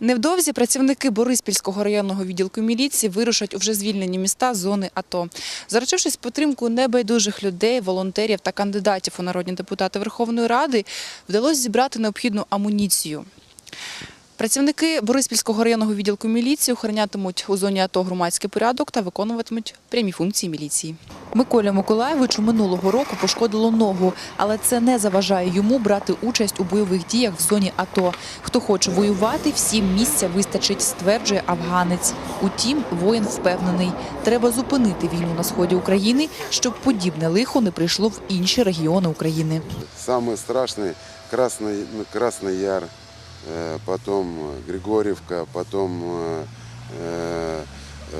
Невдовзі працівники Бориспільського районного відділку міліції вирушать у вже звільнені міста зони АТО. Заручившись підтримку небайдужих людей, волонтерів та кандидатів у народні депутати Верховної Ради, вдалося зібрати необхідну амуніцію. Працівники Бориспільського районного відділку міліції охоронятимуть у зоні АТО громадський порядок та виконуватимуть прямі функції міліції. Миколі Миколаєвичу минулого року пошкодило ногу, але це не заважає йому брати участь у бойових діях в зоні АТО. Хто хоче воювати, всім місця вистачить, стверджує афганець. Утім, воїн впевнений, треба зупинити війну на сході України, щоб подібне лихо не прийшло в інші регіони України. Самый страшный Красный, ну, Красный Яр, э, потом Григорьевка, потом э, э,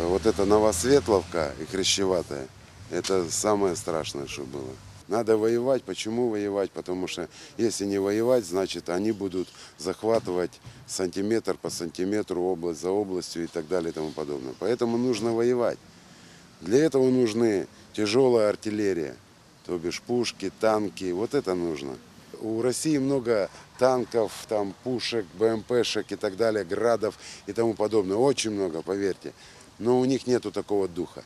вот это Новосветловка и Хрящеватая. Это самое страшное, что было. Надо воевать. Почему воевать? Потому что если не воевать, значит они будут захватывать сантиметр по сантиметру, область за областью и так далее и тому подобное. Поэтому нужно воевать. Для этого нужны тяжелая артиллерия, то бишь пушки, танки, вот это нужно. У России много танков, там, пушек, БМПшек и так далее, градов и тому подобное. Очень много, поверьте. Но у них нету такого духа.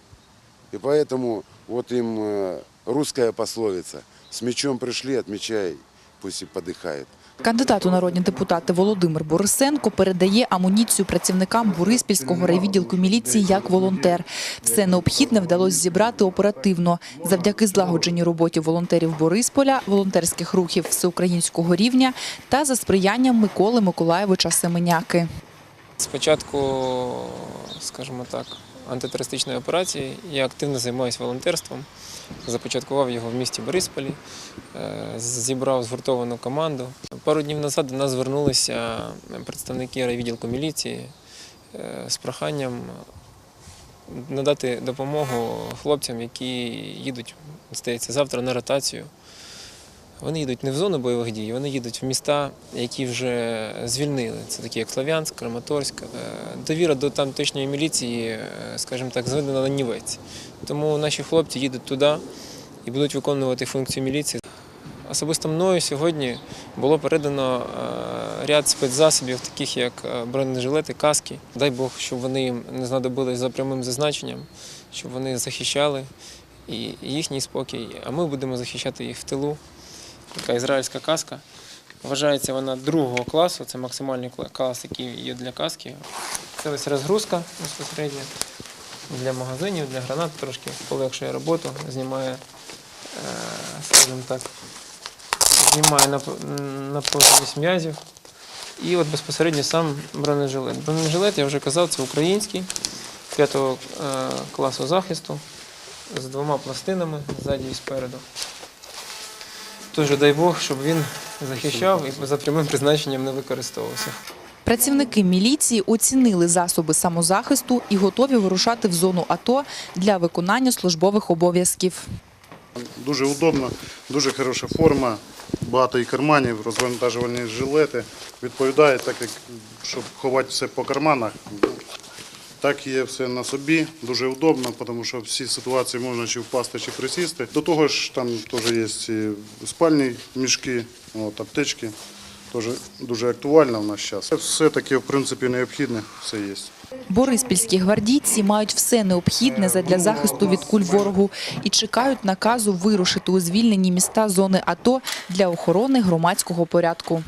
И поэтому вот им э, русская пословица «С мечом пришли, отмечай, пусть и подыхает». Кандидат у народні депутати Володимир Борисенко передає амуніцію працівникам Бориспільського райвідділку міліції як волонтер. Все необхідне вдалося зібрати оперативно завдяки злагодженій роботі волонтерів Борисполя, волонтерських рухів всеукраїнського рівня та за сприянням Миколи Миколаєвича Семеняки. Спочатку, скажімо так, антитерористичної операції я активно займаюся волонтерством. Започаткував його в місті Борисполі, е, зібрав згуртовану команду. Пару днів назад до нас звернулися представники райвідділку міліції е, з проханням надати допомогу хлопцям, які їдуть, здається, завтра на ротацію. Вони їдуть не в зону бойових дій, вони їдуть в міста, які вже звільнили. Це такі як Слов'янськ, Краматорськ. Е, Довіра до тамтешньої міліції, е, скажімо так, зведена на нівець. Тому наші хлопці їдуть туди і будуть виконувати функцію міліції. Особисто мною сьогодні було передано е, ряд спецзасобів, таких як бронежилети, каски. Дай Бог, щоб вони їм не знадобились за прямим зазначенням, щоб вони захищали і їхній спокій, а ми будемо захищати їх в тилу така ізраїльська каска. Вважається вона другого класу, це максимальний клас, який є для каски. Це ось розгрузка безпосередньо для магазинів, для гранат трошки полегшує роботу, знімає, е, скажімо так, знімає нап- напруженість м'язів. І от безпосередньо сам бронежилет. Бронежилет, я вже казав, це український, п'ятого е, класу захисту з двома пластинами ззаді і спереду. Тож дай Бог, щоб він захищав і за прямим призначенням не використовувався. Працівники міліції оцінили засоби самозахисту і готові вирушати в зону АТО для виконання службових обов'язків. Дуже удобно, дуже хороша форма, багато і карманів, розвантажувальні жилети. Відповідає так, як щоб ховати все по карманах. Так є все на собі, дуже удобно, тому що всі ситуації можна чи впасти, чи присісти. До того ж, там теж є спальні мішки, от, аптечки. Теж дуже актуально в наш час. Все таке, в принципі, необхідне, все є. Бориспільські гвардійці мають все необхідне задля захисту від куль ворогу і чекають наказу вирушити у звільнені міста зони АТО для охорони громадського порядку.